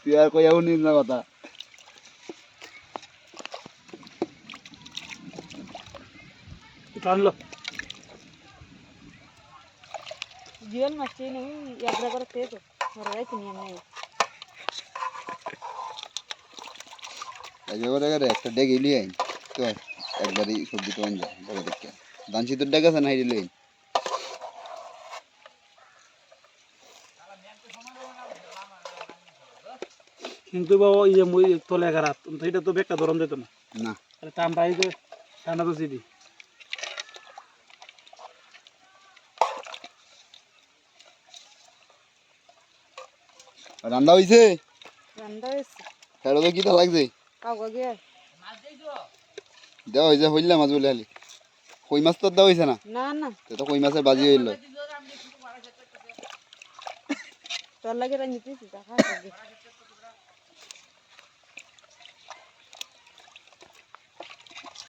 তুই আর কইয়াও নিস না কথা। টানলো জিওল মাছটি নেই একবার করে আমি আজকে করে করে একটা ডেক ইলি আইন। তো একবারই সবজি তো আইন বড় দেখে ধান শীতের ডেক আছে না কিন্তু বাবা ইয়ে মই তলে এগারাত তো এটা তো বেকা ধরন যেত না। না। তাহলে টানটা এই যে টানা তো সিধি রান্না হইছে? রান্না হয়েছে খেলো তো কিটা লাগছে? কাউকে গিয়ে দেওয়া হয়েছে হইলে মাছ বলে খালি। কই মাছ তো দেওয়া হয়েছে না? না না। তো তো কই মাছের বাজি হইল। তোর লাগে রান্না দেখা